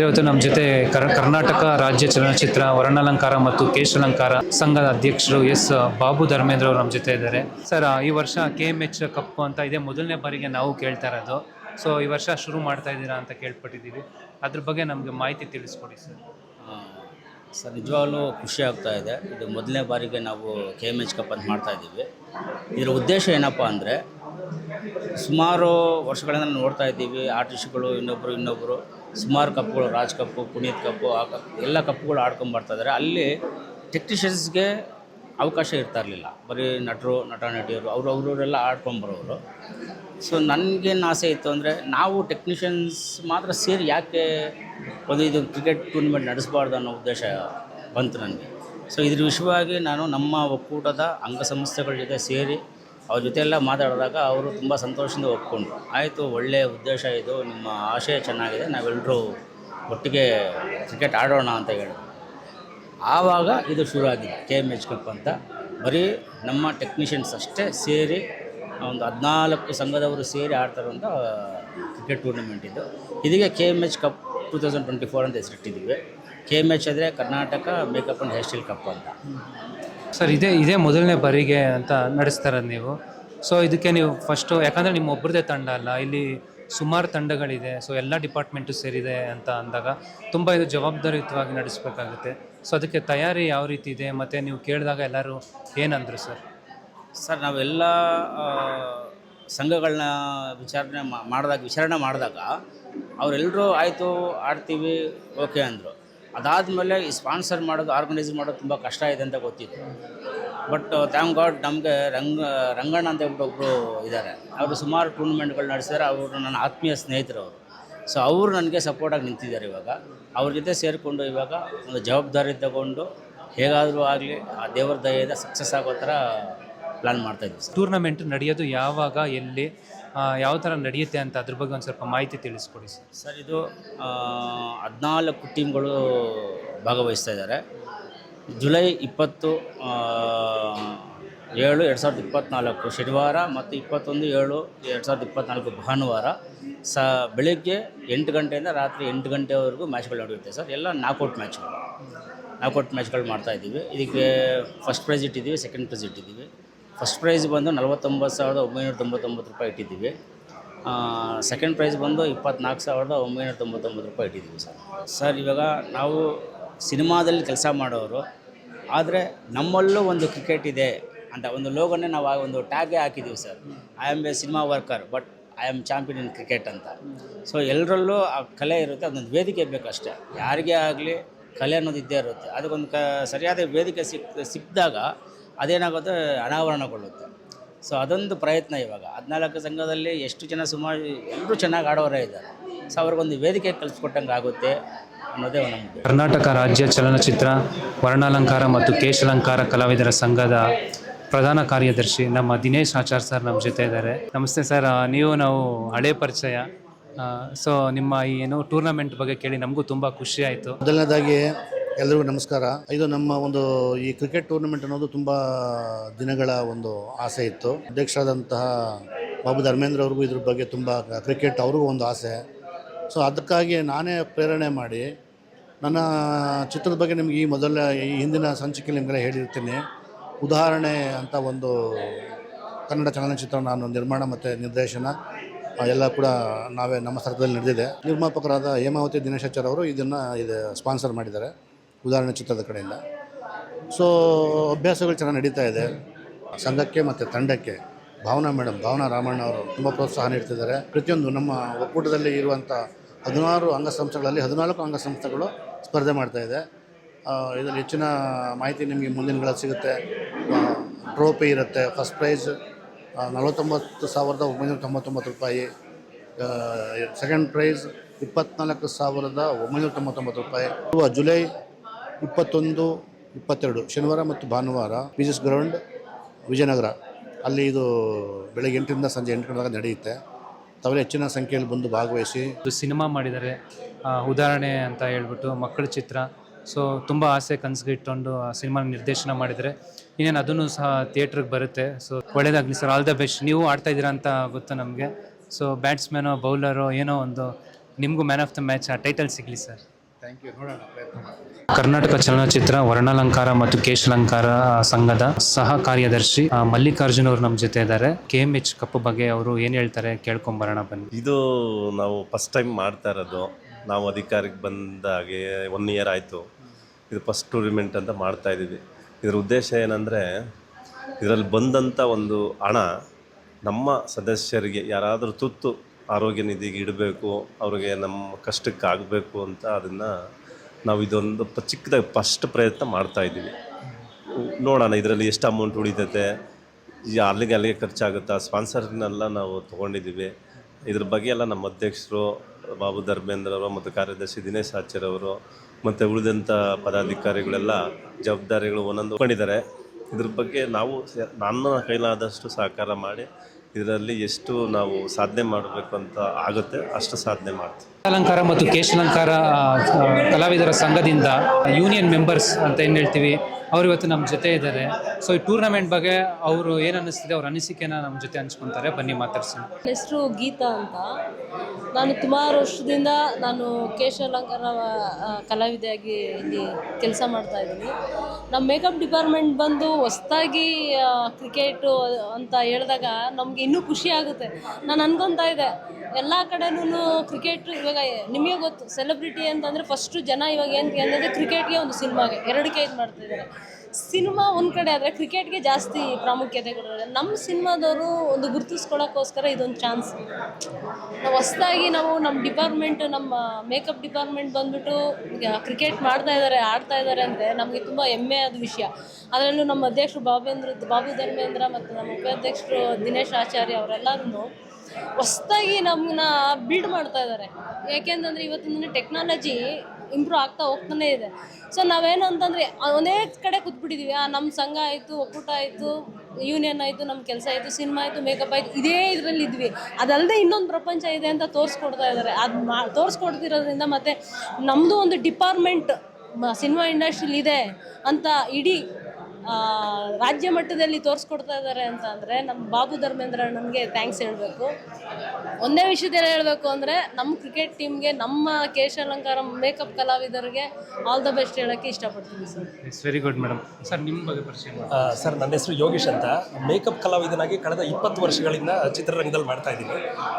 ಇವತ್ತು ನಮ್ಮ ಜೊತೆ ಕರ್- ಕರ್ನಾಟಕ ರಾಜ್ಯ ಚಲನಚಿತ್ರ, ವರ್ಣಾಲಂಕಾರ ಮತ್ತು ಕೇಶಾಲಂಕಾರ ಸಂಘದ ಅಧ್ಯಕ್ಷರು ಎಸ್, ಬಾಬು ಧರ್ಮೇಂದ್ರ ಅವರು ನಮ್ಮ ಜೊತೆ ಇದ್ದಾರೆ. ಸರ್ ಈ ವರ್ಷ ಕೆ ಎಂ ಎಚ್ ಕಪ್ ಅಂತ ಇದೆ. ಮೊದಲನೇ ಬಾರಿಗೆ ನಾವು ಕೇಳ್ತಾ ಇರೋದು. ಸೊ ಈ ವರ್ಷ ಶುರು ಮಾಡ್ತಾ ಇದ್ದೀರಾ ಅಂತ ಕೇಳ್ಪಟ್ಟಿದ್ದೀವಿ. ಅದ್ರ ಬಗ್ಗೆ ನಮಗೆ ಮಾಹಿತಿ ತಿಳಿಸ್ಕೊಡಿ ಸರ್. ಸರ್, ನಿಜವಾಗ್ಲೂ ಖುಷಿ ಆಗ್ತಾ ಇದೆ. ಇದು ಮೊದಲನೇ ಬಾರಿಗೆ ನಾವು ಕೆ ಎಂ ಎಚ್ ಕಪ್ ಅಂತ ಮಾಡ್ತಾ ಇದ್ದೀವಿ. ಇದರ ಉದ್ದೇಶ ಏನಪ್ಪ ಅಂದರೆ ಸುಮಾರು ವರ್ಷಗಳಿಂದ ನಾವು ನೋಡ್ತಾ ಇದ್ದೀವಿ. ಆರ್ಟಿಸ್ಟ್ಗಳು ಇನ್ನೊಬ್ಬರು ಇನ್ನೊಬ್ಬರು ಸುಮಾರು ಕಪ್ಗಳು, ರಾಜ್ ಕಪ್ಪು, ಪುನೀತ್ ಕಪ್ಪು, ಆ ಕಪ್, ಎಲ್ಲ ಕಪ್ಪುಗಳು ಆಡ್ಕೊಂಡು ಬರ್ತಾ ಇದ್ದಾರೆ. ಅಲ್ಲಿ ಟೆಕ್ನಿಷಿಯನ್ಸ್ಗೆ ಅವಕಾಶ ಇರ್ತಾ ಇರಲಿಲ್ಲ. ಬರೀ ನಟರು ನಟ ನಟಿಯರು ಅವರು, ಅವರವರೆಲ್ಲ ಆಡ್ಕೊಂಬರೋರು ಸೊ ನನಗೇನು ಆಸೆ ಇತ್ತು ಅಂದರೆ ನಾವು ಟೆಕ್ನಿಷಿಯನ್ಸ್ ಮಾತ್ರ ಸೇರಿ ಯಾಕೆ ಒಂದು ಇದು ಕ್ರಿಕೆಟ್ ಟೂರ್ನಮೆಂಟ್ ನಡೆಸಬಾರ್ದು ಅನ್ನೋ ಉದ್ದೇಶ ಬಂತು ನನಗೆ. ಸೊ ಇದ್ರ ವಿಷಯವಾಗಿ ನಾನು ನಮ್ಮ ಒಕ್ಕೂಟದ ಅಂಗಸಂಸ್ಥೆಗಳ ಜೊತೆ ಸೇರಿ ಅವ್ರ ಜೊತೆ ಎಲ್ಲ ಮಾತಾಡಿದಾಗ ಅವರು ತುಂಬ ಸಂತೋಷದಿಂದ ಒಪ್ಕೊಂಡ್ರು. ಆಯಿತು, ಒಳ್ಳೆಯ ಉದ್ದೇಶ ಇದು, ನಿಮ್ಮ ಆಶಯ ಚೆನ್ನಾಗಿದೆ, ನಾವೆಲ್ಲರೂ ಒಟ್ಟಿಗೆ ಕ್ರಿಕೆಟ್ ಆಡೋಣ ಅಂತ ಹೇಳಿದ್ರು ಆವಾಗ ಇದು ಶುರು ಆಗಿದೆ ಕೆ ಎಂ ಎಚ್ ಕಪ್ ಅಂತ. ಬರೀ ನಮ್ಮ ಟೆಕ್ನಿಷಿಯನ್ಸ್ ಅಷ್ಟೇ ಸೇರಿ ಒಂದು ಹದಿನಾಲ್ಕು ಸಂಘದವರು ಸೇರಿ ಆಡ್ತಾರಂಥ ಕ್ರಿಕೆಟ್ ಟೂರ್ನಮೆಂಟ್ ಇದು. ಇದೀಗ K M H cup two thousand twenty four ಅಂತ ಹೆಸರಿಟ್ಟಿದ್ದೀವಿ. ಕೆ ಎಂ ಎಚ್ ಅಂದರೆ Karnataka makeup and hair style cup ಅಂತ. ಸರ್, ಇದೇ ಇದೇ ಮೊದಲನೇ ಬಾರಿಗೆ ಅಂತ ನಡೆಸ್ತಾ ಇರೋದು ನೀವು. ಸೊ ಇದಕ್ಕೆ ನೀವು ಫಸ್ಟು ಯಾಕಂದರೆ ನಿಮ್ಮ ಒಬ್ಬರದೇ ತಂಡ ಅಲ್ಲ, ಇಲ್ಲಿ ಸುಮಾರು ತಂಡಗಳಿದೆ ಸೊ ಎಲ್ಲ ಡಿಪಾರ್ಟ್ಮೆಂಟು ಸೇರಿದೆ ಅಂತ ಅಂದಾಗ ತುಂಬ ಇದು ಜವಾಬ್ದಾರಿಯುತವಾಗಿ ನಡೆಸಬೇಕಾಗುತ್ತೆ. ಸೊ ಅದಕ್ಕೆ ತಯಾರಿ ಯಾವ ರೀತಿ ಇದೆ, ಮತ್ತು ನೀವು ಕೇಳಿದಾಗ ಎಲ್ಲರೂ ಏನಂದರು ಸರ್? ಸರ್, ನಾವೆಲ್ಲ ಸಂಘಗಳನ್ನ ವಿಚಾರಣೆ ಮಾಡಿದಾಗ ವಿಚಾರಣೆ ಮಾಡಿದಾಗ ಅವರೆಲ್ಲರೂ ಆಯಿತು, ಆಡ್ತೀವಿ, ಓಕೆ ಅಂದರು. ಅದಾದಮೇಲೆ ಈ ಸ್ಪಾನ್ಸರ್ ಮಾಡೋದು ಆರ್ಗನೈಸ್ ಮಾಡೋದು ತುಂಬ ಕಷ್ಟ ಇದೆ ಅಂತ ಗೊತ್ತಿತ್ತು. ಬಟ್ ಥ್ಯಾಂಕ್ ಗಾಡ್ ನಮಗೆ ರಂಗ, ರಂಗಣ್ಣ ಅಂತ ಹೇಳ್ಬಿಟ್ಟು ಒಬ್ಬರು ಇದ್ದಾರೆ ಅವರು ಸುಮಾರು ಟೂರ್ನಮೆಂಟ್ಗಳು ನಡೆಸಿದ್ದಾರೆ ಅವರು ನನ್ನ ಆತ್ಮೀಯ ಸ್ನೇಹಿತರು ಅವರು. ಸೊ ಅವರು ನನಗೆ ಸಪೋರ್ಟಾಗಿ ನಿಂತಿದ್ದಾರೆ ಇವಾಗ. ಅವ್ರ ಜೊತೆ ಸೇರಿಕೊಂಡು ಇವಾಗ ಒಂದು ಜವಾಬ್ದಾರಿ ತಗೊಂಡು ಹೇಗಾದರೂ ಆಗಲಿ ಆ ದೇವರ ದಯದ ಸಕ್ಸಸ್ ಆಗೋ ಥರ ಪ್ಲ್ಯಾನ್ ಮಾಡ್ತಾಯಿದ್ವಿ ಟೂರ್ನಮೆಂಟ್ ನಡೆಯೋದು ಯಾವಾಗ, ಎಲ್ಲಿ? ಯಾವ ಥರ ನಡೆಯುತ್ತೆ ಅಂತ ಅದ್ರ ಬಗ್ಗೆ ಒಂದು ಸ್ವಲ್ಪ ಮಾಹಿತಿ ತಿಳಿಸ್ಕೊಡಿ ಸರ್. ಸರ್, ಇದು ಹದಿನಾಲ್ಕು ಟೀಮ್ಗಳು ಭಾಗವಹಿಸ್ತಾ ಇದ್ದಾರೆ. ಜುಲೈ ಇಪ್ಪತ್ತು ಏಳು, ಎರಡು ಸಾವಿರದ ಇಪ್ಪತ್ತ್ನಾಲ್ಕು ಶನಿವಾರ ಮತ್ತು ಇಪ್ಪತ್ತೊಂದು, ಏಳು, ಎರಡು ಸಾವಿರದ ಇಪ್ಪತ್ತ್ನಾಲ್ಕು ಭಾನುವಾರ ಸ, ಬೆಳಿಗ್ಗೆ ಎಂಟು ಗಂಟೆಯಿಂದ ರಾತ್ರಿ ಎಂಟು ಗಂಟೆವರೆಗೂ ಮ್ಯಾಚ್ಗಳು ನಡೆಯುತ್ತೆ ಸರ್. ಎಲ್ಲ ನಾಕೌಟ್ ಮ್ಯಾಚ್ಗಳು. ನಾಕೌಟ್ ಮ್ಯಾಚ್ಗಳು ಮಾಡ್ತಾ ಇದ್ದೀವಿ. ಇದಕ್ಕೆ ಫಸ್ಟ್ ಪ್ರೈಸ್ ಇಟ್ಟಿದ್ದೀವಿ ಸೆಕೆಂಡ್ ಪ್ರೈಸ್ ಇಟ್ಟಿದ್ದೀವಿ. ಫಸ್ಟ್ ಪ್ರೈಸ್ ಬಂದು ನಲವತ್ತೊಂಬತ್ತು ಸಾವಿರದ ಒಂಬೈನೂರ ತೊಂಬತ್ತೊಂಬತ್ತು ರೂಪಾಯಿ ಇಟ್ಟಿದ್ದೀವಿ. ಸೆಕೆಂಡ್ ಪ್ರೈಸ್ ಬಂದು ಇಪ್ಪತ್ನಾಲ್ಕು ಸಾವಿರದ ಒಂಬೈನೂರ ತೊಂಬತ್ತೊಂಬತ್ತು ರೂಪಾಯಿ ಇಟ್ಟಿದ್ದೀವಿ ಸರ್. ಸರ್, ಇವಾಗ ನಾವು ಸಿನಿಮಾದಲ್ಲಿ ಕೆಲಸ ಮಾಡೋರು, ಆದರೆ ನಮ್ಮಲ್ಲೂ ಒಂದು ಕ್ರಿಕೆಟ್ ಇದೆ ಅಂತ ಒಂದು ಲೋಗನ್ನೇ ನಾವು ಆ ಒಂದು ಟ್ಯಾಗೇ ಹಾಕಿದ್ದೀವಿ sir. I am a cinema worker but I am champion in cricket ಅಂತ. ಸೊ ಎಲ್ಲರಲ್ಲೂ ಆ ಕಲೆ ಇರುತ್ತೆ, ಅದೊಂದು ವೇದಿಕೆ ಬೇಕಷ್ಟೇ. ಯಾರಿಗೇ ಆಗಲಿ ಕಲೆ ಅನ್ನೋದು ಇದ್ದೇ ಇರುತ್ತೆ. ಅದಕ್ಕೊಂದು ಕ, ಸರಿಯಾದ ವೇದಿಕೆ ಸಿಕ್, ಸಿಕ್ಕಿದಾಗ ಅದೇನಾಗುತ್ತೆ? ಅನಾವರಣಗೊಳ್ಳುತ್ತೆ. ಸೊ ಅದೊಂದು ಪ್ರಯತ್ನ ಇವಾಗ. ಹದಿನಾಲ್ಕು ಸಂಘದಲ್ಲಿ ಎಷ್ಟು ಜನ ಸುಮಾರು ಎಲ್ಲರೂ ಚೆನ್ನಾಗಿ ಆಡೋರೇ ಇದ್ದಾರೆ ಸೊ ಅವ್ರಿಗೊಂದು ವೇದಿಕೆ ಕಲಿಸ್ಕೊಟ್ಟಂಗೆ ಆಗುತ್ತೆ ಅನ್ನೋದೇ ಒಂದು ಕರ್ನಾಟಕ ರಾಜ್ಯ ಚಲನಚಿತ್ರ ವರ್ಣಾಲಂಕಾರ ಮತ್ತು ಕೇಶಾಲಂಕಾರ ಕಲಾವಿದರ ಸಂಘದ ಪ್ರಧಾನ ಕಾರ್ಯದರ್ಶಿ ನಮ್ಮ ದಿನೇಶ್ ಆಚಾರ್ ಸರ್ ನಮ್ಮ ಜೊತೆ ಇದ್ದಾರೆ. ನಮಸ್ತೆ ಸರ್ ನೀವು ನಾವು ಹಳೆ ಪರಿಚಯ. ಸೊ ನಿಮ್ಮ ಈ ಏನು ಟೂರ್ನಮೆಂಟ್ ಬಗ್ಗೆ ಕೇಳಿ ನಮಗೂ ತುಂಬ ಖುಷಿ ಆಯಿತು. ಮೊದಲನೇದಾಗಿ ಎಲ್ರಿಗೂ ನಮಸ್ಕಾರ. ಇದು ನಮ್ಮ ಒಂದು ಈ ಕ್ರಿಕೆಟ್ ಟೂರ್ನಮೆಂಟ್ ಅನ್ನೋದು ತುಂಬ ದಿನಗಳ ಒಂದು ಆಸೆ ಇತ್ತು. ಅಧ್ಯಕ್ಷರಾದಂತಹ ಬಾಬು ಧರ್ಮೇಂದ್ರ ಅವ್ರಿಗೂ ಇದ್ರ ಬಗ್ಗೆ ತುಂಬ ಕ್ರಿಕೆಟ್ ಅವ್ರಿಗೂ ಒಂದು ಆಸೆ. ಸೊ ಅದಕ್ಕಾಗಿ ನಾನೇ ಪ್ರೇರಣೆ ಮಾಡಿ ನನ್ನ ಚಿತ್ರದ ಬಗ್ಗೆ ನಿಮ್ಗೆ ಈ ಮೊದಲ, ಈ ಹಿಂದಿನ ಸಂಚಿಕೆಯಲ್ಲಿ ನಿಮಗೆಲ್ಲ ಹೇಳಿರ್ತೀನಿ. ಉದಾಹರಣೆ ಅಂತ ಒಂದು ಕನ್ನಡ ಚಲನಚಿತ್ರ ನಾನು ನಿರ್ಮಾಣ ಮತ್ತು ನಿರ್ದೇಶನ ಎಲ್ಲ ಕೂಡ ನಾವೇ ನಮ್ಮ ಸ್ಥಳದಲ್ಲಿ ನಡೆದಿದೆ. ನಿರ್ಮಾಪಕರಾದ ಹೇಮಾವತಿ ದಿನೇಶಾಚಾರ್ ಅವರು ಇದನ್ನು ಇದು ಸ್ಪಾನ್ಸರ್ ಮಾಡಿದ್ದಾರೆ. ಉದಾಹರಣೆ ಚಿತ್ರದ ಕಡೆಯಿಂದ. ಸೊ ಅಭ್ಯಾಸಗಳು ಚೆನ್ನಾಗಿ ನಡೀತಾ ಇದೆ. ಸಂಘಕ್ಕೆ ಮತ್ತು ತಂಡಕ್ಕೆ ಭಾವನಾ ಮೇಡಮ್ ಭಾವನಾ ರಾಮಣ್ಣ ಅವರು ತುಂಬ ಪ್ರೋತ್ಸಾಹ ನೀಡ್ತಿದ್ದಾರೆ. ಪ್ರತಿಯೊಂದು ನಮ್ಮ ಒಕ್ಕೂಟದಲ್ಲಿ ಇರುವಂಥ ಹದಿನಾರು ಅಂಗಸಂಸ್ಥೆಗಳಲ್ಲಿ ಹದಿನಾಲ್ಕು ಅಂಗಸಂಸ್ಥೆಗಳು ಸ್ಪರ್ಧೆ ಮಾಡ್ತಾ ಇದೆ. ಇದರಲ್ಲಿ ಹೆಚ್ಚಿನ ಮಾಹಿತಿ ನಿಮಗೆ ಮುಂದಿನಗಳಲ್ಲಿ ದಿನಗಳಲ್ಲಿ ಸಿಗುತ್ತೆ ಟ್ರೋಫಿ ಇರುತ್ತೆ, ಫಸ್ಟ್ ಪ್ರೈಸ್ ನಲವತ್ತೊಂಬತ್ತು ಸಾವಿರದ ಒಂಬೈನೂರ ತೊಂಬತ್ತೊಂಬತ್ತು ರೂಪಾಯಿ. ಸೆಕೆಂಡ್ ಪ್ರೈಸ್ ಇಪ್ಪತ್ನಾಲ್ಕು ಸಾವಿರದ ಒಂಬೈನೂರ ತೊಂಬತ್ತೊಂಬತ್ತು ರೂಪಾಯಿ. ಜುಲೈ ಇಪ್ಪತ್ತೊಂದು ಇಪ್ಪತ್ತೆರಡು ಶನಿವಾರ ಮತ್ತು ಭಾನುವಾರ ಪಿಜಿಸ್ ಗ್ರೌಂಡ್ ವಿಜಯನಗರ. ಅಲ್ಲಿ ಇದು ಬೆಳಗ್ಗೆ ಎಂಟರಿಂದ ಸಂಜೆ ಎಂಟು ಗಂಟೆ ನಡೆಯುತ್ತೆ. ತಾವೆಲ್ಲ ಹೆಚ್ಚಿನ ಸಂಖ್ಯೆಯಲ್ಲಿ ಬಂದು ಭಾಗವಹಿಸಿ. ಇದು ಸಿನಿಮಾ ಮಾಡಿದ್ದಾರೆ. ಉದಾಹರಣೆ ಅಂತ ಹೇಳ್ಬಿಟ್ಟು ಮಕ್ಕಳ ಚಿತ್ರ. ಸೊ ತುಂಬ ಆಸೆ ಕನಸಿಗೆ ಇಟ್ಕೊಂಡು ಆ ಸಿನಿಮಾ ನಿರ್ದೇಶನ ಮಾಡಿದರೆ ಇನ್ನೇನು ಅದನ್ನು ಸಹ ಥಿಯೇಟ್ರಿಗೆ ಬರುತ್ತೆ. ಸೊ ಒಳ್ಳೇದಾಗಲಿ ಸರ್. ಆಲ್ ದ ಬೆಸ್ಟ್ ನೀವು ಆಡ್ತಾ ಇದ್ದೀರಾ ಅಂತ ಗೊತ್ತು ನಮಗೆ. ಸೊ ಬ್ಯಾಟ್ಸ್ಮ್ಯಾನೋ ಬೌಲರೋ ಏನೋ ಒಂದು ನಿಮಗೂ ಮ್ಯಾನ್ ಆಫ್ ದ ಮ್ಯಾಚ್ ಆ ಟೈಟಲ್ ಸಿಗಲಿ ಸರ್. ಥ್ಯಾಂಕ್ ಯು ನೋಡೋಣ ಪ್ರಯತ್ನ ಕರ್ನಾಟಕ ಚಲನಚಿತ್ರ, ವರ್ಣಾಲಂಕಾರ ಮತ್ತು ಕೇಶಲಂಕಾರ ಸಂಘದ ಸಹ ಕಾರ್ಯದರ್ಶಿ ಮಲ್ಲಿಕಾರ್ಜುನ್ ಅವರು ನಮ್ಮ ಜೊತೆ ಇದ್ದಾರೆ. ಕೆ ಎಂ ಎಚ್ ಕಪ್ಪು ಬಗ್ಗೆ ಅವರು ಏನು ಹೇಳ್ತಾರೆ ಕೇಳ್ಕೊಂಬರೋಣ ಬನ್ನಿ. ಇದು ನಾವು ಫಸ್ಟ್ ಟೈಮ್ ಮಾಡ್ತಾ ಇರೋದು. ನಾವು ಅಧಿಕಾರಕ್ಕೆ ಬಂದಾಗೆ ಒನ್ ಇಯರ್ ಆಯಿತು. ಇದು ಫಸ್ಟ್ ಟೂರ್ನಿಮೆಂಟ್ ಅಂತ ಮಾಡ್ತಾ ಇದ್ದೀವಿ. ಇದರ ಉದ್ದೇಶ ಏನಂದರೆ, ಇದರಲ್ಲಿ ಬಂದಂಥ ಒಂದು ಹಣ ನಮ್ಮ ಸದಸ್ಯರಿಗೆ ಯಾರಾದರೂ ತುತ್ತು ಆರೋಗ್ಯ ನಿಧಿಗೆ ಇಡಬೇಕು, ಅವ್ರಿಗೆ ನಮ್ಮ ಕಷ್ಟಕ್ಕೆ ಆಗಬೇಕು ಅಂತ ಅದನ್ನು ನಾವು ಇದೊಂದು ಚಿಕ್ಕದಾಗಿ ಫಸ್ಟ್ ಪ್ರಯತ್ನ ಮಾಡ್ತಾ ಇದ್ದೀವಿ. ನೋಡೋಣ ಇದರಲ್ಲಿ ಎಷ್ಟು ಅಮೌಂಟ್ ಉಳಿತೈತೆ. ಅಲ್ಲಿಗೆ ಅಲ್ಲಿಗೆ ಖರ್ಚಾಗುತ್ತಾ? ಸ್ಪಾನ್ಸರ್ನೆಲ್ಲ ನಾವು ತೊಗೊಂಡಿದ್ದೀವಿ. ಇದ್ರ ಬಗ್ಗೆ ಎಲ್ಲ ನಮ್ಮ ಅಧ್ಯಕ್ಷರು, ಬಾಬು ಧರ್ಮೇಂದ್ರ ಅವರು ಮತ್ತು ಕಾರ್ಯದರ್ಶಿ ದಿನೇಶ್ ಆಚಾರ್ ಅವರು ಮತ್ತು ಉಳಿದಂಥ ಪದಾಧಿಕಾರಿಗಳೆಲ್ಲ ಜವಾಬ್ದಾರಿಗಳು ಒಂದೊಂದು ಕೊಂಡಿದ್ದಾರೆ ಇದ್ರ ಬಗ್ಗೆ ನಾವು ನನ್ನ ಕೈಲಾದಷ್ಟು ಸಹಕಾರ ಮಾಡಿ ಇದರಲ್ಲಿ ಎಷ್ಟು ನಾವು ಸಾಧನೆ ಮಾಡಬೇಕು ಅಂತ ಆಗುತ್ತೆ, ಅಷ್ಟು ಸಾಧನೆ ಮಾಡ್ತೀವಿ. ಅಲಂಕಾರ ಮತ್ತು ಕೇಶಾಲಂಕಾರ ಕಲಾವಿದರ ಸಂಘದಿಂದ ಯೂನಿಯನ್ ಮೆಂಬರ್ಸ್ ಅಂತ ಏನು ಹೇಳ್ತೀವಿ, ಅವರು ಇವತ್ತು ನಮ್ಮ ಜೊತೆ ಇದ್ದಾರೆ. ಸೊ ಈ ಟೂರ್ನಮೆಂಟ್ ಬಗ್ಗೆ ಅವರು ಏನು ಅನ್ನಿಸ್ತಿದೆ, ಅವ್ರ ಅನಿಸಿಕೆನ ನಮ್ಮ ಜೊತೆ ಹಂಚ್ಕೊತಾರೆ. ಬನ್ನಿ, ಮಾತಾಡ್ಸೋಣ. ಹೆಸರು ಗೀತಾ ಅಂತ. ನಾನು ಸುಮಾರು ವರ್ಷದಿಂದ ನಾನು ಕೇಶಾಲಂಕಾರ ಕಲಾವಿದೆಯಾಗಿ ಇಲ್ಲಿ ಕೆಲಸ ಮಾಡ್ತಾ ಇದ್ದೀನಿ. ನಮ್ಮ ಮೇಕಪ್ ಡಿಪಾರ್ಟ್ಮೆಂಟ್ ಬಂದು ಹೊಸ್ದಾಗಿ ಕ್ರಿಕೆಟು ಅಂತ ಹೇಳಿದಾಗ ನಮಗೆ ಇನ್ನೂ ಖುಷಿ ಆಗುತ್ತೆ. ನಾನು ಅನ್ಕೊತಾ ಇದ್ದೆ, ಎಲ್ಲ ಕಡೆನೂ ಕ್ರಿಕೆಟ್ ಇವಾಗ ನಿಮಗೆ ಗೊತ್ತು ಸೆಲೆಬ್ರಿಟಿ ಅಂತಂದರೆ ಫಸ್ಟು ಜನ ಇವಾಗ ಏನು ಏನಂದರೆ ಕ್ರಿಕೆಟ್ಗೆ ಒಂದು ಸಿನಿಮಾಗೆ, ಎರಡಕ್ಕೆ ಇದು ಮಾಡ್ತಾ ಇದ್ದಾರೆ. ಸಿನಿಮಾ ಒಂದು ಕಡೆ ಆದರೆ ಕ್ರಿಕೆಟ್ಗೆ ಜಾಸ್ತಿ ಪ್ರಾಮುಖ್ಯತೆ ಕೊಡೋದು ನಮ್ಮ ಸಿನಿಮಾದವರು ಒಂದು ಗುರುತಿಸ್ಕೊಳ್ಳೋಕ್ಕೋಸ್ಕರ ಇದೊಂದು ಚಾನ್ಸ್ ನಾವು ಹೊಸ್ದಾಗಿ ನಾವು ನಮ್ಮ ಡಿಪಾರ್ಟ್ಮೆಂಟ್ ನಮ್ಮ ಮೇಕಪ್ ಡಿಪಾರ್ಟ್ಮೆಂಟ್ ಬಂದ್ಬಿಟ್ಟು ಕ್ರಿಕೆಟ್ ಮಾಡ್ತಾ ಇದ್ದಾರೆ ಆಡ್ತಾ ಇದ್ದಾರೆ ಅಂದರೆ ನಮಗೆ ತುಂಬ ಹೆಮ್ಮೆ ಆದ ವಿಷಯ. ಅದರಲ್ಲೂ ನಮ್ಮ ಅಧ್ಯಕ್ಷರು ಬಾಬೇಂದ್ರ, ಬಾಬು ಧರ್ಮೇಂದ್ರ ಮತ್ತು ನಮ್ಮ ಉಪಾಧ್ಯಕ್ಷರು ದಿನೇಶ್ ಆಚಾರ್ಯ ಅವರೆಲ್ಲರೂ ಹೊಸ್ದಾಗಿ ನಮ್ಮನ್ನ ಬಿಲ್ಡ್ ಮಾಡ್ತಾ ಇದ್ದಾರೆ ಯಾಕೆಂತಂದರೆ ಇವತ್ತಿನ ಟೆಕ್ನಾಲಜಿ ಇಂಪ್ರೂವ್ ಆಗ್ತಾ ಹೋಗ್ತಾನೆ ಇದೆ. ಸೊ ನಾವೇನು ಅಂತಂದರೆ ಒಂದೇ ಕಡೆ ಕೂತ್ಬಿಟ್ಟಿದ್ದೀವಿ ಆ ನಮ್ಮ ಸಂಘ ಆಯಿತು, ಒಕ್ಕೂಟ ಆಯಿತು ಯೂನಿಯನ್ ಆಯಿತು ನಮ್ಮ ಕೆಲಸ ಆಯಿತು ಸಿನಿಮಾ ಆಯಿತು ಮೇಕಪ್ ಆಯಿತು, ಇದೇ ಇದರಲ್ಲಿ ಇದ್ವಿ. ಅದಲ್ಲದೆ ಇನ್ನೊಂದು ಪ್ರಪಂಚ ಇದೆ ಅಂತ ತೋರಿಸ್ಕೊಡ್ತಾ ಇದ್ದಾರೆ ಅದು ಮಾ, ತೋರಿಸ್ಕೊಡ್ತಿರೋದ್ರಿಂದ ಮತ್ತು ನಮ್ಮದು ಒಂದು ಡಿಪಾರ್ಟ್ಮೆಂಟ್ ಸಿನಿಮಾ ಇಂಡಸ್ಟ್ರಿಲಿ ಇದೆ ಅಂತ ಇಡೀ ರಾಜ್ಯ ಮಟ್ಟದಲ್ಲಿ ತೋರಿಸ್ಕೊಡ್ತಾ ಇದ್ದಾರೆ ಅಂತ ಅಂದರೆ ನಮ್ಮ ಬಾಬು ಧರ್ಮೇಂದ್ರ ನಮಗೆ ಥ್ಯಾಂಕ್ಸ್ ಹೇಳಬೇಕು. ಒಂದೇ ವಿಷಯದಲ್ಲಿ ಹೇಳಬೇಕು ಅಂದರೆ ನಮ್ಮ ಕ್ರಿಕೆಟ್ ಟೀಮ್ಗೆ ನಮ್ಮ ಕೇಶಾಲಂಕಾರ ಮೇಕಪ್ ಕಲಾವಿದರಿಗೆ ಆಲ್ ದ ಬೆಸ್ಟ್ ಹೇಳೋಕ್ಕೆ ಇಷ್ಟಪಡ್ತೀನಿ sir. It's very good madam sir ನಿಮ್ಮ ಬಗ್ಗೆ ಪರಿಚಯ ಮಾಡಿ. ಆ, ಸರ್ ನನ್ನ ಹೆಸರು ಯೋಗೇಶ್ ಅಂತ. ಮೇಕಪ್ ಕಲಾವಿದನಾಗಿ ಕಳೆದ ಇಪ್ಪತ್ತು ವರ್ಷಗಳಿಂದ ಚಿತ್ರರಂಗದಲ್ಲಿ ಮಾಡ್ತಾ ಇದ್ದೀನಿ.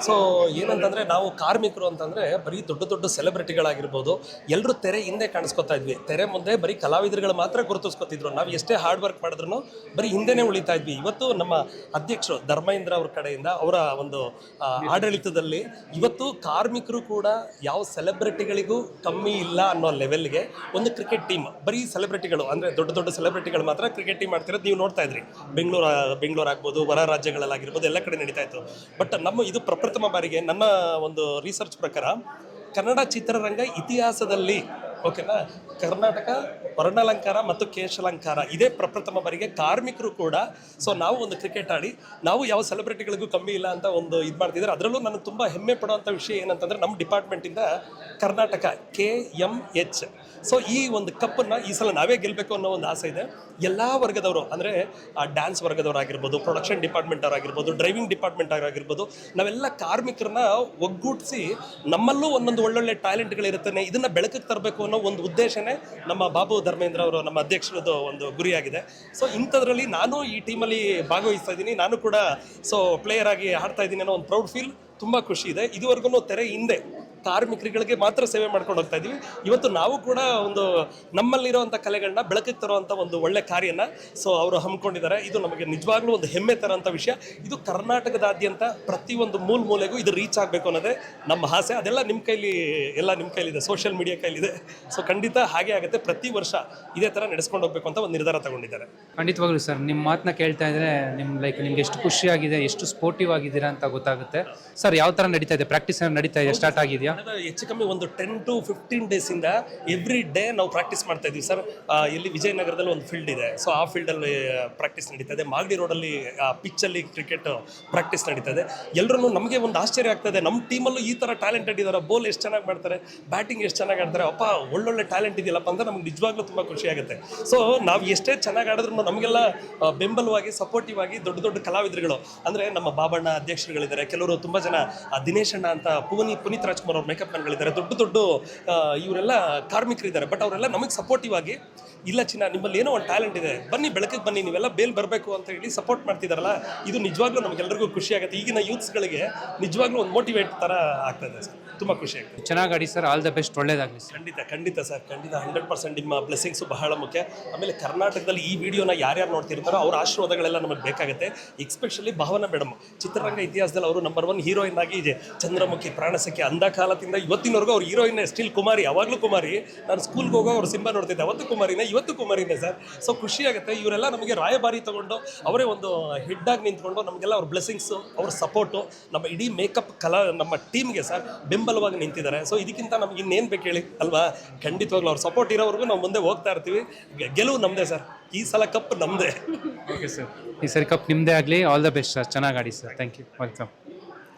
ಸೊ ಏನಂತಂದರೆ ನಾವು ಕಾರ್ಮಿಕರು ಅಂತಂದರೆ ಬರೀ ದೊಡ್ಡ ದೊಡ್ಡ ಸೆಲೆಬ್ರಿಟಿಗಳಾಗಿರ್ಬೋದು ಎಲ್ಲರೂ ತೆರೆ ಹಿಂದೆ ಕಾಣಿಸ್ಕೊತಾ ಇದ್ವಿ. ತೆರೆ ಮುಂದೆ ಬರೀ ಕಲಾವಿದರುಗಳು ಮಾತ್ರ ಗುರುತಿಸ್ಕೊತಿದ್ರು. ನಾವು ಎಷ್ಟೇ ಹಾರ್ಡ್ ವರ್ಕ್ ಮಾಡಿದ್ರು ಬರೀ ಹಿಂದೆನೇ ಉಳಿತಾ ಇದ್ವಿ. ಇವತ್ತು ನಮ್ಮ ಅಧ್ಯಕ್ಷರು ಧರ್ಮೇಂದ್ರ ಅವ್ರ ಕಡೆಯಿಂದ ಅವರ ಒಂದು ಆಡಳಿತದಲ್ಲಿ ಇವತ್ತು ಕಾರ್ಮಿಕರು ಕೂಡ ಯಾವ ಸೆಲೆಬ್ರಿಟಿಗಳಿಗೂ ಕಮ್ಮಿ ಇಲ್ಲ ಅನ್ನೋ ಲೆವೆಲ್ಗೆ ಒಂದು ಕ್ರಿಕೆಟ್ ಟೀಮ್ ಬರೀ ಸೆಲೆಬ್ರಿಟಿಗಳು ಅಂದರೆ ದೊಡ್ಡ ದೊಡ್ಡ ಸೆಲೆಬ್ರಿಟಿಗಳು ಮಾತ್ರ ಕ್ರಿಕೆಟ್ ಟೀಮ್ ಮಾಡ್ತಿರೋದು ನೀವು ನೋಡ್ತಾ ಇದ್ರಿ. ಬೆಂಗಳೂರು ಬೆಂಗಳೂರು ಆಗ್ಬೋದು, ಹೊರ ರಾಜ್ಯಗಳಲ್ಲಾಗಿರ್ಬೋದು, ಎಲ್ಲ ಕಡೆ ನಡೀತಾ ಇತ್ತು. ಬಟ್ ನಮ್ಮ ಇದು ಪ್ರಪ್ರಥಮ ಬಾರಿಗೆ ನನ್ನ ಒಂದು ರಿಸರ್ಚ್ ಪ್ರಕಾರ ಕನ್ನಡ ಚಿತ್ರರಂಗ ಇತಿಹಾಸದಲ್ಲಿ ಓಕೆನಾ ಕರ್ನಾಟಕ, ವರ್ಣಾಲಂಕಾರ ಮತ್ತು ಕೇಶಲಂಕಾರ. ಇದೇ ಪ್ರಪ್ರಥಮ ಬಾರಿಗೆ ಕಾರ್ಮಿಕರು ಕೂಡ ಸೊ ನಾವು ಒಂದು ಕ್ರಿಕೆಟ್ ಆಡಿ, ನಾವು ಯಾವ ಸೆಲೆಬ್ರಿಟಿಗಳಿಗೂ ಕಮ್ಮಿ ಇಲ್ಲ ಅಂತ ಒಂದು ಇದು ಮಾಡ್ತಿದ್ದಾರೆ ಅದರಲ್ಲೂ ನನಗೆ ತುಂಬ ಹೆಮ್ಮೆ ಪಡುವಂಥ ವಿಷಯ ಏನಂತಂದರೆ, ನಮ್ಮ ಡಿಪಾರ್ಟ್ಮೆಂಟಿಂದ Karnataka K M H so ಈ ಒಂದು ಕಪ್ಪನ್ನು ಈ ಸಲ ನಾವೇ ಗೆಲ್ಲಬೇಕು ಅನ್ನೋ ಒಂದು ಆಸೆ ಇದೆ. ಎಲ್ಲ ವರ್ಗದವರು, ಅಂದರೆ ಡ್ಯಾನ್ಸ್ ವರ್ಗದವರಾಗಿರ್ಬೋದು ಪ್ರೊಡಕ್ಷನ್ ಡಿಪಾರ್ಟ್ಮೆಂಟ್ ಅವರಾಗಿರ್ಬೋದು ಡ್ರೈವಿಂಗ್ ಡಿಪಾರ್ಟ್ಮೆಂಟ್ ಅವರಾಗಿರ್ಬೋದು, ನಾವೆಲ್ಲ ಕಾರ್ಮಿಕರನ್ನ ಒಗ್ಗೂಡಿಸಿ ನಮ್ಮಲ್ಲೂ ಒಂದೊಂದು ಒಳ್ಳೊಳ್ಳೆ ಟ್ಯಾಲೆಂಟ್ಗಳಿರುತ್ತಾನೆ ಇದನ್ನು ಬೆಳಕಿಗೆ ತರಬೇಕು ಅನ್ನೋ ಒಂದು ಉದ್ದೇಶನೇ ನಮ್ಮ ಬಾಬು ಧರ್ಮೇಂದ್ರ ಅವರು ನಮ್ಮ ಅಧ್ಯಕ್ಷರದ್ದು ಒಂದು ಗುರಿಯಾಗಿದೆ. ಸೊ ಇಂಥದ್ರಲ್ಲಿ ನಾನು ಈ ಟೀಮಲ್ಲಿ ಭಾಗವಹಿಸ್ತಾ ಇದ್ದೀನಿ. ನಾನು ಕೂಡ ಸೊ ಪ್ಲೇಯರ್ ಆಗಿ ಆಡ್ತಾ ಇದ್ದೀನಿ ಅನ್ನೋ ಒಂದು ಪ್ರೌಡ್ ಫೀಲ್ ತುಂಬ ಖುಷಿ ಇದೆ. ಇದುವರೆಗೂ ತೆರೆ ಹಿಂದೆ ಕಾರ್ಮಿಕರಿಗೆ ಮಾತ್ರ ಸೇವೆ ಮಾಡ್ಕೊಂಡು ಹೋಗ್ತಾ ಇದ್ದೀವಿ. ಇವತ್ತು ನಾವು ಕೂಡ ಒಂದು ನಮ್ಮಲ್ಲಿರುವಂಥ ಕಲೆಗಳನ್ನ ಬೆಳಕಿಗೆ ತರುವಂಥ ಒಂದು ಒಳ್ಳೆ ಕಾರ್ಯನ, ಸೊ ಅವರು ಹಮ್ಮಿಕೊಂಡಿದ್ದಾರೆ. ಇದು ನಮಗೆ ನಿಜವಾಗ್ಲೂ ಒಂದು ಹೆಮ್ಮೆ ತರೋಂಥ ವಿಷಯ. ಇದು ಕರ್ನಾಟಕದಾದ್ಯಂತ ಪ್ರತಿಯೊಂದು ಮೂಲ ಮೂಲೆಗೂ ಇದು ರೀಚ್ ಆಗಬೇಕು ಅನ್ನೋದೇ ನಮ್ಮ ಆಸೆ. ಅದೆಲ್ಲ ನಿಮ್ಮ ಕೈಲಿ, ಎಲ್ಲ ನಿಮ್ಮ ಕೈಲಿದೆ. ಸೋಷಿಯಲ್ ಮೀಡಿಯಾ ಕೈಲಿದೆ. ಸೊ ಖಂಡಿತ ಹಾಗೆ ಆಗುತ್ತೆ. ಪ್ರತಿ ವರ್ಷ ಇದೇ ಥರ ನಡೆಸ್ಕೊಂಡು ಹೋಗ್ಬೇಕು ಅಂತ ಒಂದು ನಿರ್ಧಾರ ತಗೊಂಡಿದ್ದಾರೆ. ಖಂಡಿತವಾಗ್ಲೂ ಸರ್, ನಿಮ್ಮ ಮಾತನ್ನ ಕೇಳ್ತಾ ಇದ್ರೆ ನಿಮ್ಮ ಲೈಕ್ ನಿಮ್ಗೆ ಎಷ್ಟು ಖುಷಿಯಾಗಿದೆ, ಎಷ್ಟು ಸ್ಪೋರ್ಟಿವ್ ಆಗಿದ್ದೀರಾ ಅಂತ ಗೊತ್ತಾಗುತ್ತೆ. ಸರ್, ಯಾವ ಥರ ನಡೀತಾ ಇದೆ? ಪ್ರಾಕ್ಟೀಸ್ ನಡೀತಾ ಇದೆ? ಸ್ಟಾರ್ಟ್ ಆಗಿದೆಯಾ? ಕಳೆದ ಹೆಚ್ಚು ಕಮ್ಮಿ ಒಂದು ಟೆನ್ ಟು ಫಿಫ್ಟೀನ್ ಡೇಸಿಂದ ಎವ್ರಿ ಡೇ ನಾವು ಪ್ರಾಕ್ಟೀಸ್ ಮಾಡ್ತಾ ಇದ್ದೀವಿ. ಸರ್ ಇಲ್ಲಿ ವಿಜಯನಗರದಲ್ಲಿ ಒಂದು ಫೀಲ್ಡ್ ಇದೆ. ಸೊ ಆ ಫೀಲ್ಡಲ್ಲಿ ಪ್ರಾಕ್ಟೀಸ್ ನಡೀತಾ ಇದೆ. ಮಾಗಡಿ ರೋಡಲ್ಲಿ ಪಿಚ್ಚಲ್ಲಿ ಕ್ರಿಕೆಟ್ ಪ್ರಾಕ್ಟೀಸ್ ನಡೀತಾ ಇದೆ. ಎಲ್ಲರೂ ನಮಗೆ ಒಂದು ಆಶ್ಚರ್ಯ ಆಗ್ತದೆ ನಮ್ಮ ಟೀಮಲ್ಲೂ ಈ ಥರ ಟ್ಯಾಲೆಂಟೆಡ್ ಇದ್ದಾರೆ ಬೋಲ್ ಎಷ್ಟು ಚೆನ್ನಾಗಿ ಮಾಡ್ತಾರೆ? ಬ್ಯಾಟಿಂಗ್ ಎಷ್ಟು ಚೆನ್ನಾಗಿ ಆಡ್ತಾರೆ? ಅಪ್ಪ, ಒಳ್ಳೊಳ್ಳೆ ಟ್ಯಾಲೆಂಟ್ ಇದೆಯಲ್ಲಪ್ಪ ಅಂದ್ರೆ ನಮ್ಗೆ ನಿಜವಾಗ್ಲೂ ತುಂಬ ಖುಷಿ ಆಗುತ್ತೆ. ಸೊ ನಾವು ಎಷ್ಟೇ ಚೆನ್ನಾಗಿ ಆಡಿದ್ರು ನಮಗೆಲ್ಲ ಬೆಂಬಲವಾಗಿ ಸಪೋರ್ಟಿವ್ ಆಗಿ ದೊಡ್ಡ ದೊಡ್ಡ ಕಲಾವಿದರುಗಳು ಅಂದರೆ ನಮ್ಮ ಬಾಬಣ್ಣ ಅಧ್ಯಕ್ಷರುಗಳಿದ್ದಾರೆ. ಕೆಲವರು ತುಂಬ ಜನ ದಿನೇಶಣ್ಣ ಅಂತ, ಪುನಿ, ಪುನೀತ್ ರಾಜ್ಕುಮಾರ್ ಅವ್ರ ಮೇಕಪ್ ಮ್ಯಾನ್ಗಳಿದ್ದಾರೆ ದೊಡ್ಡ ದೊಡ್ಡ ಇವರೆಲ್ಲ ಕಾರ್ಮಿಕರಿದ್ದಾರೆ. ಬಟ್ ಅವರೆಲ್ಲ ನಮಗೆ ಸಪೋರ್ಟಿವ್ ಆಗಿ ಇಲ್ಲ ಚಿನ್ನ ನಿಮ್ಮಲ್ಲಿ ಏನೋ ಒಂದು ಟ್ಯಾಲೆಂಟ್ ಇದೆ ಬನ್ನಿ ಬೆಳಕಿಗೆ ಬನ್ನಿ ನೀವೆಲ್ಲ ಬೇಲ್ ಬರಬೇಕು ಅಂತ ಹೇಳಿ ಸಪೋರ್ಟ್ ಮಾಡ್ತಿದ್ದಾರಲ್ಲ ಇದು ನಿಜವಾಗ್ಲೂ ನಮಗೆಲ್ಲರಿಗೂ ಖುಷಿ ಆಗುತ್ತೆ. ಈಗಿನ ಯೂತ್ಸ್ಗಳಿಗೆ ನಿಜವಾಗ್ಲೂ ಒಂದು ಮೋಟಿವೇಟ್ ಥರ ಆಗ್ತದೆ ಸರ್. ತುಂಬ ಖುಷಿ ಆಗ್ತದೆ. ಚೆನ್ನಾಗಿ ಆಡಿ ಸರ್ ಆಲ್ ದ ಬೆಸ್ಟ್ ಒಳ್ಳೇದಾಗಲಿ ಖಂಡಿತ ಖಂಡಿತ ಸರ್ ಖಂಡಿತ ಹಂಡ್ರೆಡ್ ಪರ್ಸೆಂಟ್ ನಿಮ್ಮ ಬ್ಲೆಸ್ಸಿಂಗ್ಸು ಬಹಳ ಮುಖ್ಯ. ಆಮೇಲೆ ಕರ್ನಾಟಕದಲ್ಲಿ ಈ ವಿಡಿಯೋನ ಯಾರ್ಯಾರು ನೋಡ್ತಿರ್ತಾರೋ ಅವ್ರ ಆಶೀರ್ವಾದಗಳೆಲ್ಲ ನಮಗೆ ಬೇಕಾಗುತ್ತೆ. ಎಕ್ಸ್ಪೆಷಲಿ ಭಾವನಾ ಮೇಡಮ್ ಚಿತ್ರರಂಗ ಇತಿಹಾಸದಲ್ಲಿ ಅವರು ನಂಬರ್ ಒನ್ ಹೀರೋಯಿನ್ ಆಗಿ ಇದೆ ಚಂದ್ರಮುಖಿ ಪ್ರಾಣಸಕ್ಕೆ ಅಂದ ಕಾಲದಿಂದ ಇವತ್ತಿನವರೆಗೂ ಅವ್ರು ಹೀರೋಯಿನ್ ಸ್ಟಿಲ್ ಕುಮಾರಿ ಯಾವಾಗಲೂ ಕುಮಾರಿ. ನಾನು ಸ್ಕೂಲ್ಗೆ ಹೋಗೋ ಅವ್ರು ಸಿಂಬಾ ನೋಡ್ತಿದ್ದೆ. ಅವತ್ತು ಕುಮಾರಿನೇ, ಇವತ್ತು ಕುಮಾರಿನೇ ಸರ್. ಸೊ ಖುಷಿ ಆಗುತ್ತೆ. ಇವರೆಲ್ಲ ನಮಗೆ ರಾಯಭಾರಿ ತೊಗೊಂಡು, ಅವರೇ ಒಂದು ಹೆಡ್ ಆಗಿ ನಿಂತ್ಕೊಂಡು ನಮಗೆಲ್ಲ ಅವ್ರ ಬ್ಲೆಸ್ಸಿಂಗ್ಸು ಅವ್ರ ಸಪೋರ್ಟು ನಮ್ಮ ಇಡೀ ಮೇಕಪ್ ಕಲಾ, ನಮ್ಮ ಟೀಮ್ಗೆ ಸರ್ ಬೆಂಬಲವಾಗಿ ನಿಂತಿದ್ದಾರೆ. ಸೊ ಇದಕ್ಕಿಂತ ನಮ್ಗೆ ಇನ್ನೇನು ಬೇಕು ಹೇಳಿ? ಅಲ್ವಾ? ಖಂಡಿತವಾಗ್ಲೂ ಅವ್ರ ಸಪೋರ್ಟ್ ಇರೋವರೆಗೂ ನಾವು ಮುಂದೆ ಹೋಗ್ತಾ ಇರ್ತೀವಿ. ಗೆಲುವು ನಮ್ಮದೇ ಸರ್. ಈ ಸಲ ಕಪ್ ನಮ್ಮದೇ ಓಕೆ ಸರ್ ಈ ಸರಿ ಕಪ್ ನಿಮ್ಮದೇ ಆಗಲಿ. ಆಲ್ ದ ಬೆಸ್ಟ್ ಸರ್ ಚೆನ್ನಾಗಿ ಆಡಿ ಸರ್ ಥ್ಯಾಂಕ್ ಯು ವೆಲ್ಕಮ್